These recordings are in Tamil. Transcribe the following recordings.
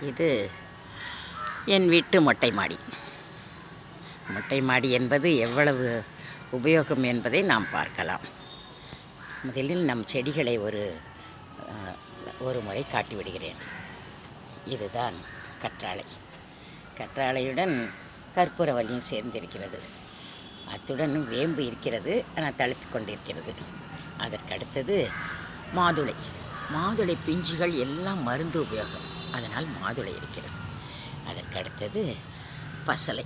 இது என் வீட்டு மொட்டை மாடி. மொட்டை மாடி என்பது எவ்வளவு உபயோகம் என்பதை நாம் பார்க்கலாம். முதலில் நம் செடிகளை ஒரு ஒரு முறை காட்டிவிடுகிறேன். இதுதான் கற்றாழை. கற்றாழையுடன் கற்பூரவல்லியும் சேர்ந்திருக்கிறது. அத்துடன் வேம்பு இருக்கிறது ஆனால் தளித்து கொண்டிருக்கிறது. அதற்கடுத்தது மாதுளை. மாதுளை பிஞ்சுகள் எல்லாம் மருந்து உபயோகம். அதனால் மாதுளை இருக்கிறது. அதற்கு அடுத்தது பசலை.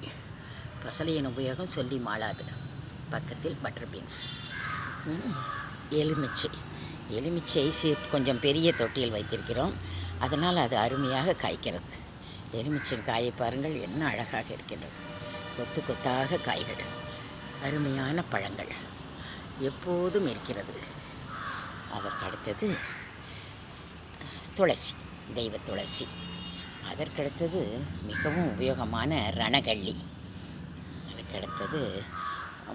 பசலையின் உபயோகம் சொல்லி மாளாது. பக்கத்தில் பட்டர் பீன்ஸ் எலுமிச்சை. எலுமிச்சை சி கொஞ்சம் பெரிய தொட்டியில் வைத்திருக்கிறோம். அதனால் அது அருமையாக காய்க்கிறது. எலுமிச்சை காயை பாருங்கள் என்ன அழகாக இருக்கின்றது. கொத்து கொத்தாக காய்கள். அருமையான பழங்கள். எப்போதும் இருக்கிறது. அதற்கு அடுத்தது துளசி. தெய்வ துளசி. அதற்கடுத்தது மிகவும் உபயோகமான ரணகள்ளி. அதுக்கடுத்தது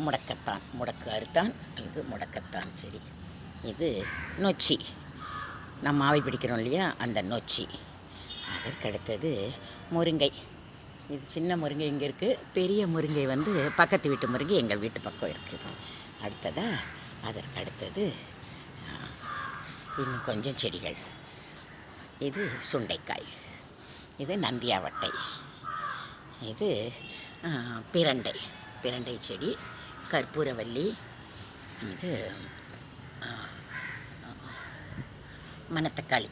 முடக்கத்தான் முடக்கு அறுத்தான் அல்லது முடக்கத்தான் செடி. இது நொச்சி. நம்ம ஆவி பிடிக்கிறோம் இல்லையா அந்த நொச்சி. அதற்கடுத்தது முருங்கை. இது சின்ன முருங்கை இங்கே இருக்குது பெரிய முருங்கை வந்து பக்கத்து வீட்டு முருங்கை எங்கள் வீட்டு பக்கம் இருக்குது. அடுத்ததாக அதற்கு அடுத்தது இன்னும் கொஞ்சம் செடிகள். இது சுண்டைக்காய். இது நந்தியாவட்டை. இது பிரண்டை. பிரண்டை செடி கற்பூரவல்லி. இது மணத்தக்காளி.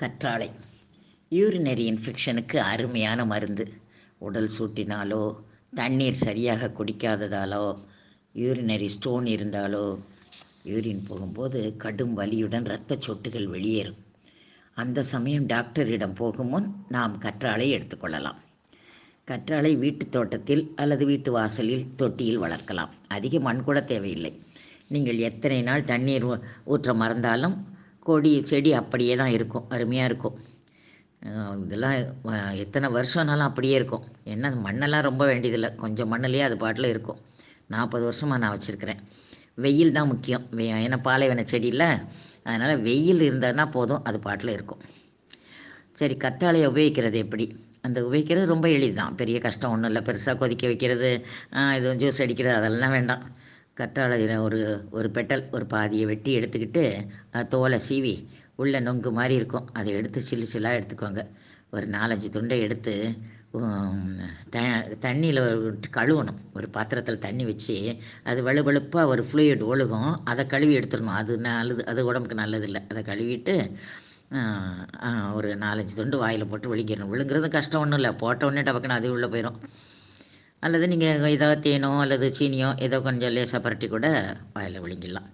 கற்றாழை. யூரினரி இன்ஃபெக்ஷனுக்கு அருமையான மருந்து. உடல் சூட்டினாலோ தண்ணீர் சரியாக குடிக்காததாலோ யூரினரி ஸ்டோன் இருந்தாலோ யூரின் போகும்போது கடும் வலியுடன் இரத்த சொட்டுகள் வெளியேறும். அந்த சமயம் டாக்டரிடம் போகும் முன் நாம் கற்றாழை எடுத்துக்கொள்ளலாம். கற்றாழை வீட்டு தோட்டத்தில் அல்லது வீட்டு வாசலில் தொட்டியில் வளர்க்கலாம். அதிக மண் கூட தேவையில்லை. நீங்கள் எத்தனை நாள் தண்ணீர் ஊ- ஊற்ற மறந்தாலும் கொடி செடி அப்படியே தான் இருக்கும். அருமையாக இருக்கும். இதெல்லாம் எத்தனை வருஷம்னாலும் அப்படியே இருக்கும். என்ன மண்ணெல்லாம் ரொம்ப வேண்டியதில்லை. கொஞ்சம் மண்ணிலேயே அது பாட்டில் இருக்கும். நாற்பது வருஷமாக நான் வச்சுருக்கிறேன். வெயில் தான் முக்கியம். ஏன்னா பாலைவன செடியில் அதனால் வெயில் இருந்ததுன்னா போதும் அது பாட்டில் இருக்கும். சரி கத்தாழையை உபயோகிக்கிறது எப்படி? அந்த உபயோகிக்கிறது ரொம்ப எளிது தான் பெரிய கஷ்டம் ஒன்றும் இல்லை. பெருசாக கொதிக்க வைக்கிறது இது ஜூஸ் அடிக்கிறது அதெல்லாம் வேண்டாம். கற்றாழையில் ஒரு ஒரு பெட்டல் ஒரு பாதியை வெட்டி எடுத்துக்கிட்டு அது தோலை சீவி உள்ள நொங்கு மாதிரி இருக்கும். அதை எடுத்து சில்லு சில்லாக எடுத்துக்கோங்க. ஒரு நாலஞ்சு துண்டை எடுத்து த தண்ணியில் கழுவணும். ஒரு பாத்திரத்தில் தண்ணி வச்சு அது வலுவழுப்பாக ஒரு ஃப்ளூயிட் ஒழுகும். அதை கழுவி எடுத்துடணும். அது நல்லது அது உடம்புக்கு நல்லதில்லை. அதை கழுவிட்டு ஒரு நாலஞ்சு துண்டு வாயில் போட்டு விழுங்கிடணும். விழுங்குறது கஷ்டம் ஒன்றும் இல்லை. போட்ட உடனே டபக்குன்னு அது உள்ளே போயிடும் அல்லது நீங்கள் ஏதோ தேனோ அல்லது சீனியோ ஏதோ கொஞ்சம் லேசாக பரட்டி கூட வாயில் விழுங்கிடலாம்.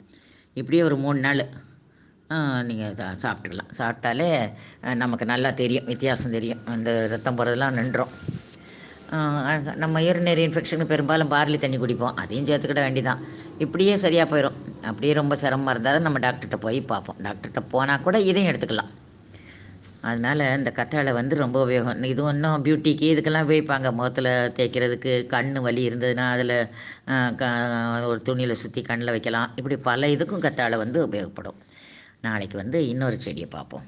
இப்படியே ஒரு மூணு நாள் நீங்கள் சாப்பிட்டுக்கலாம் சாப்பிட்டாலே நமக்கு நல்லா தெரியும். வித்தியாசம் தெரியும். அந்த ரத்தம் போகிறதெல்லாம் நின்றோம். நம்ம யூரினரி இன்ஃபெக்ஷனுக்கு பெரும்பாலும் பார்லி தண்ணி குடிப்போம். அதையும் சேர்த்துக்கிட வேண்டிதான். இப்படியே சரியாக போயிடும் அப்படியே ரொம்ப சிரமமாக இருந்தால் தான் நம்ம டாக்டர்கிட்ட போய் பார்ப்போம். டாக்டர்கிட்ட போனால் கூட இதையும் எடுத்துக்கலாம். அதனால் இந்த கத்தாழை வந்து ரொம்ப உபயோகம். இது ஒன்றும் பியூட்டிக்கு இதுக்கெல்லாம் உபயோகிப்பாங்க. முகத்தில் தேய்க்கிறதுக்கு கண் வலி இருந்ததுன்னா அதில் ஒரு துணியில் சுற்றி கண்ணில் வைக்கலாம். இப்படி பல இதுக்கும் கத்தாழை வந்து உபயோகப்படும். நாளைக்கு வந்து இன்னொரு செடியை பார்ப்போம்.